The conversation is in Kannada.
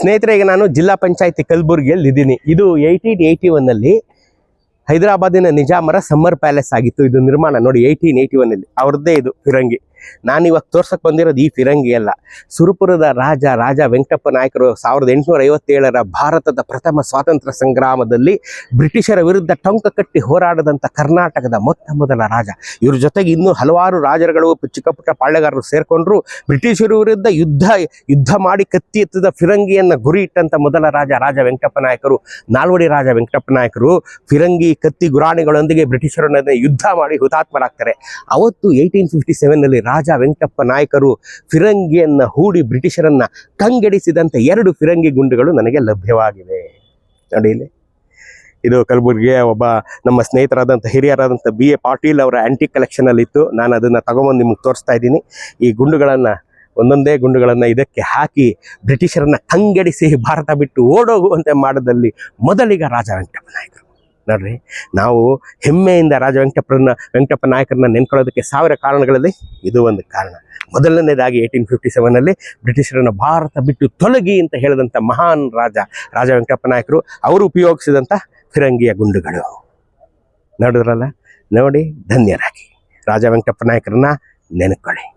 ಸ್ನೇಹಿತರೆ ಈಗ ನಾನು ಜಿಲ್ಲಾ ಪಂಚಾಯತಿ ಕಲಬುರಗಿಯಲ್ಲಿ ಇದ್ದೀನಿ. ಇದು ಏಯ್ಟೀನ್ ಏಯ್ಟಿ ಒನ್ನಲ್ಲಿ ಹೈದರಾಬಾದಿನ ನಿಜಾಮರ ಸಮ್ಮರ್ ಪ್ಯಾಲೇಸ್ ಆಗಿತ್ತು. ಇದು ನಿರ್ಮಾಣ ನೋಡಿ ಏಯ್ಟೀನ್ ಏಯ್ಟಿ ಒನ್ನಲ್ಲಿ ಅವ್ರದ್ದೇ ಇದು, ಫಿರಂಗಿ. ನಾನು ಇವಾಗ ತೋರ್ಸಕ್ ಬಂದಿರೋದು ಈ ಫಿರಂಗಿ ಅಲ್ಲ. ಸುರಪುರದ ರಾಜ ರಾಜ ವೆಂಕಟಪ್ಪ ನಾಯಕರು ಸಾವಿರದ ಎಂಟುನೂರ ಐವತ್ತೇಳರ ಭಾರತದ ಪ್ರಥಮ ಸ್ವಾತಂತ್ರ್ಯ ಸಂಗ್ರಾಮದಲ್ಲಿ ಬ್ರಿಟಿಷರ ವಿರುದ್ಧ ಟೊಂಕ ಕಟ್ಟಿ ಹೋರಾಡದಂಥ ಕರ್ನಾಟಕದ ಮೊತ್ತ ಮೊದಲ ರಾಜ. ಇವ್ರ ಜೊತೆಗೆ ಇನ್ನೂ ಹಲವಾರು ರಾಜರುಗಳು ಚಿಕ್ಕ ಪುಟ್ಟ ಪಾಳೆಗಾರರು ಸೇರ್ಕೊಂಡ್ರು. ಬ್ರಿಟಿಷರ ವಿರುದ್ಧ ಯುದ್ಧ ಯುದ್ಧ ಮಾಡಿ ಕತ್ತಿ ಎತ್ತಿದ ಫಿರಂಗಿಯನ್ನ ಗುರಿ ಇಟ್ಟಂತ ಮೊದಲ ರಾಜ ರಾಜ ವೆಂಕಟಪ್ಪ ನಾಯಕರು. ನಾಲ್ವಡಿ ರಾಜ ವೆಂಕಟಪ್ಪ ನಾಯಕರು ಫಿರಂಗಿ, ಕತ್ತಿ, ಗುರಾಣಿಗಳೊಂದಿಗೆ ಬ್ರಿಟಿಷರನ್ನ ಯುದ್ಧ ಮಾಡಿ ಹುತಾತ್ಮರಾಗ್ತಾರೆ. ಅವತ್ತು ಏಯ್ಟೀನ್ ಫಿಫ್ಟಿ ಸೆವೆನ್ನಲ್ಲಿ ರಾಜ ವೆಂಕಪ್ಪ ನಾಯಕರು ಫಿರಂಗಿಯನ್ನ ಹೂಡಿ ಬ್ರಿಟಿಷರನ್ನ ಕಂಗೆಡಿಸಿದಂಥ ಎರಡು ಫಿರಂಗಿ ಗುಂಡುಗಳು ನನಗೆ ಲಭ್ಯವಾಗಿವೆ. ನೋಡಿ ಇದು ಕಲಬುರಗಿಯ ಒಬ್ಬ ನಮ್ಮ ಸ್ನೇಹಿತರಾದಂಥ ಹಿರಿಯರಾದಂಥ ಬಿ. ಎ. ಪಾಟೀಲ್ ಅವರ ಆ್ಯಂಟಿಕ್ ಕಲೆಕ್ಷನಲ್ಲಿತ್ತು ನಾನು ಅದನ್ನು ತಗೊಂಬಂದು ನಿಮಗೆ ತೋರಿಸ್ತಾ ಇದ್ದೀನಿ. ಈ ಗುಂಡುಗಳನ್ನು, ಒಂದೊಂದೇ ಗುಂಡುಗಳನ್ನು ಇದಕ್ಕೆ ಹಾಕಿ ಬ್ರಿಟಿಷರನ್ನು ಕಂಗೆಡಿಸಿ ಭಾರತ ಬಿಟ್ಟು ಓಡೋಗುವಂತೆ ಮಾಡದಲ್ಲಿ ಮೊದಲಿಗ ರಾಜ ವೆಂಕಟಪ್ಪ ನಾಯಕರು. ನೋಡ್ರಿ. ನಾವು ಹೆಮ್ಮೆಯಿಂದ ರಾಜ ವೆಂಕಟಪ್ಪರನ್ನ ವೆಂಕಟಪ್ಪ ನಾಯಕರನ್ನ ನೆನ್ಕೊಳ್ಳೋದಕ್ಕೆ ಸಾವಿರ ಕಾರಣಗಳಲ್ಲಿ ಇದು ಒಂದು ಕಾರಣ. ಮೊದಲನೇದಾಗಿ ಏಯ್ಟೀನ್ ಫಿಫ್ಟಿ ಸೆವೆನಲ್ಲಿ ಬ್ರಿಟಿಷರನ್ನು ಭಾರತ ಬಿಟ್ಟು ತೊಲಗಿ ಅಂತ ಹೇಳಿದಂಥ ಮಹಾನ್ ರಾಜ ರಾಜ ವೆಂಕಟಪ್ಪ ನಾಯಕರು, ಅವರು ಉಪಯೋಗಿಸಿದಂಥ ಫಿರಂಗಿಯ ಗುಂಡುಗಳು. ನೋಡಿದ್ರಲ್ಲ? ನೋಡಿ, ಧನ್ಯರಾಗಿ. ರಾಜ ವೆಂಕಟಪ್ಪ ನಾಯಕರನ್ನ ನೆನ್ಕೊಳ್ಳಿ.